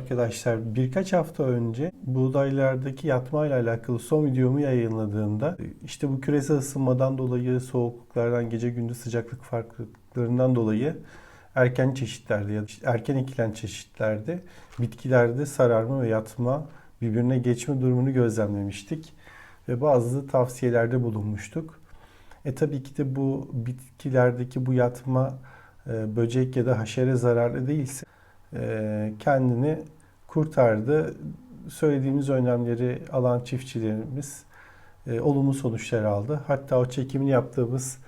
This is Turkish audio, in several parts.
arkadaşlar. Birkaç hafta önce buğdaylardaki yatma ile alakalı son videomu yayınladığımda işte bu küresel ısınmadan dolayı soğukluklardan gece gündüz sıcaklık farklılıklarından dolayı erken çeşitlerde ya da erken ekilen çeşitlerde bitkilerde sararma ve yatma birbirine geçme durumunu gözlemlemiştik ve bazı tavsiyelerde bulunmuştuk. E tabii ki de bu bitkilerdeki bu yatma e, böcek ya da haşere zararlı değilse kendini kurtardı. Söylediğimiz önlemleri alan çiftçilerimiz e, olumlu sonuçlar aldı. Hatta o çekimini yaptığımız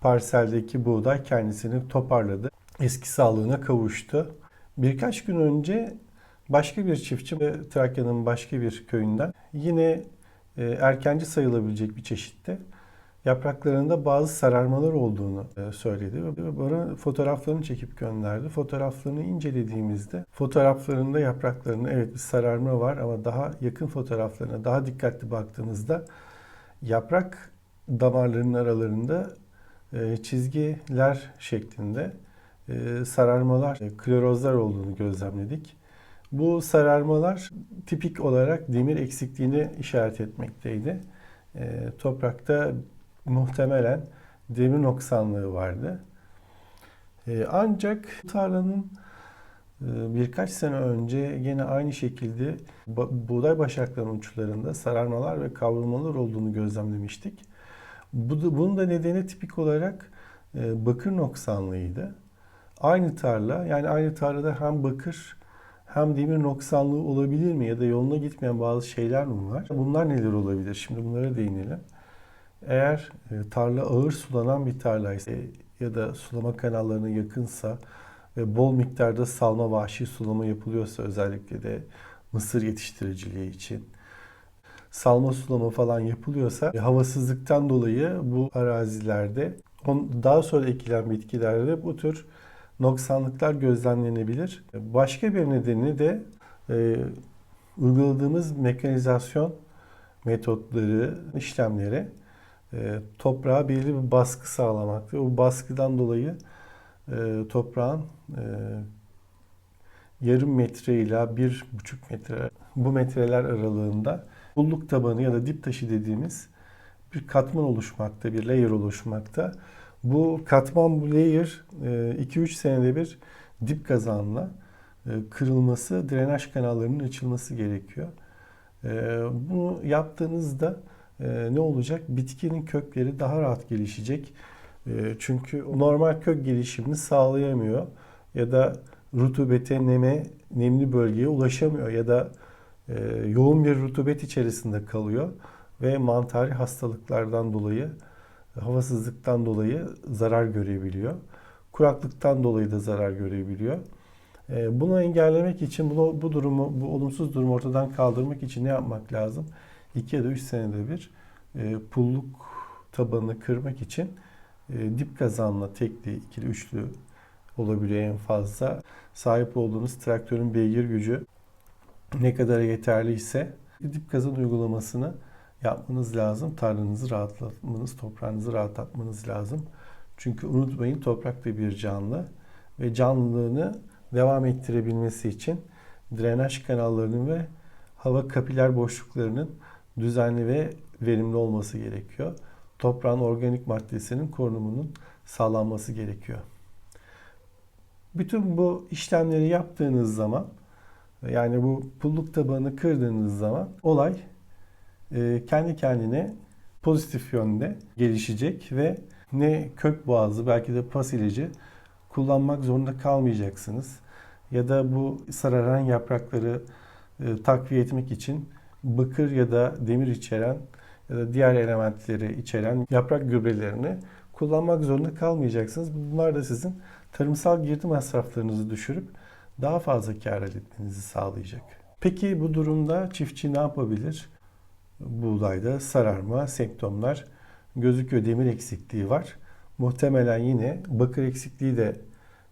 parseldeki buğday kendisini toparladı. Eski sağlığına kavuştu. Birkaç gün önce başka bir çiftçi Trakya'nın başka bir köyünden yine e, erkenci sayılabilecek bir çeşitte yapraklarında bazı sararmalar olduğunu e, söyledi ve bana fotoğraflarını çekip gönderdi. Fotoğraflarını incelediğimizde fotoğraflarında yapraklarında evet bir sararma var ama daha yakın fotoğraflarına daha dikkatli baktığınızda yaprak damarlarının aralarında e, çizgiler şeklinde e, sararmalar, klorozlar olduğunu gözlemledik. Bu sararmalar tipik olarak demir eksikliğini işaret etmekteydi. Toprakta muhtemelen demir noksanlığı vardı. Ee, ancak tarlanın e, birkaç sene önce yine aynı şekilde buğday başaklarının uçlarında sararmalar ve kavrulmalar olduğunu gözlemlemiştik. Bu bunun da nedeni tipik olarak e, bakır noksanlığıydı. Aynı tarla yani aynı tarlada hem bakır hem demir noksanlığı olabilir mi ya da yoluna gitmeyen bazı şeyler mi var? Bunlar neler olabilir? Şimdi bunlara değinelim. Eğer e, tarla ağır sulanan bir tarlaysa ya da sulama kanallarına yakınsa ve bol miktarda salma vahşi sulama yapılıyorsa özellikle de mısır yetiştiriciliği için salma sulama falan yapılıyorsa e, havasızlıktan dolayı bu arazilerde daha sonra ekilen bitkilerde bu tür noksanlıklar gözlemlenebilir. Başka bir nedeni de e, uyguladığımız mekanizasyon metotları, işlemleri e, toprağa belirli bir baskı sağlamak ve bu baskıdan dolayı e, toprağın e, yarım metre ile bir buçuk metre bu metreler aralığında bulluk tabanı ya da dip taşı dediğimiz bir katman oluşmakta, bir layer oluşmakta. Bu katman bu layer 2-3 senede bir dip kazanla kırılması, drenaj kanallarının açılması gerekiyor. Bunu yaptığınızda ne olacak? Bitkinin kökleri daha rahat gelişecek. E, çünkü normal kök gelişimini sağlayamıyor ya da rutubete, neme, nemli bölgeye ulaşamıyor ya da e, yoğun bir rutubet içerisinde kalıyor ve mantari hastalıklardan dolayı, havasızlıktan dolayı zarar görebiliyor. Kuraklıktan dolayı da zarar görebiliyor. E, bunu engellemek için, bunu, bu durumu, bu olumsuz durumu ortadan kaldırmak için ne yapmak lazım? 2 ya da 3 senede bir e, pulluk tabanını kırmak için e, dip kazanla tekli, ikili, üçlü olabiliyor en fazla. Sahip olduğunuz traktörün beygir gücü ne kadar yeterliyse dip kazan uygulamasını yapmanız lazım. Tarlanızı rahatlatmanız, toprağınızı rahatlatmanız lazım. Çünkü unutmayın toprak da bir canlı ve canlılığını devam ettirebilmesi için drenaj kanallarının ve hava kapiler boşluklarının düzenli ve verimli olması gerekiyor. Toprağın organik maddesinin korunumunun sağlanması gerekiyor. Bütün bu işlemleri yaptığınız zaman yani bu pulluk tabanını kırdığınız zaman olay e, kendi kendine pozitif yönde gelişecek ve ne kök boğazı belki de pas ilacı kullanmak zorunda kalmayacaksınız. Ya da bu sararan yaprakları e, takviye etmek için bakır ya da demir içeren ya da diğer elementleri içeren yaprak gübrelerini kullanmak zorunda kalmayacaksınız. Bunlar da sizin tarımsal girdi masraflarınızı düşürüp daha fazla kar elde etmenizi sağlayacak. Peki bu durumda çiftçi ne yapabilir? Buğdayda sararma, semptomlar gözüküyor. Demir eksikliği var. Muhtemelen yine bakır eksikliği de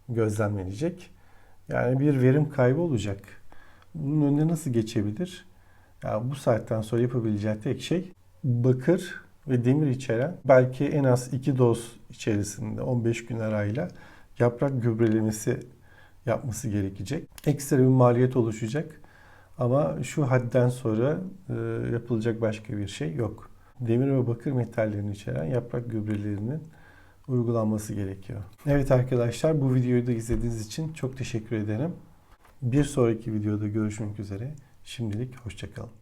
gözlemlenecek. Yani bir verim kaybı olacak. Bunun önüne nasıl geçebilir? Yani bu saatten sonra yapabileceği tek şey bakır ve demir içeren belki en az 2 doz içerisinde 15 gün arayla yaprak gübrelemesi yapması gerekecek. Ekstra bir maliyet oluşacak. Ama şu hadden sonra e, yapılacak başka bir şey yok. Demir ve bakır metallerini içeren yaprak gübrelerinin uygulanması gerekiyor. Evet arkadaşlar bu videoyu da izlediğiniz için çok teşekkür ederim. Bir sonraki videoda görüşmek üzere. Şimdilik hoşçakalın.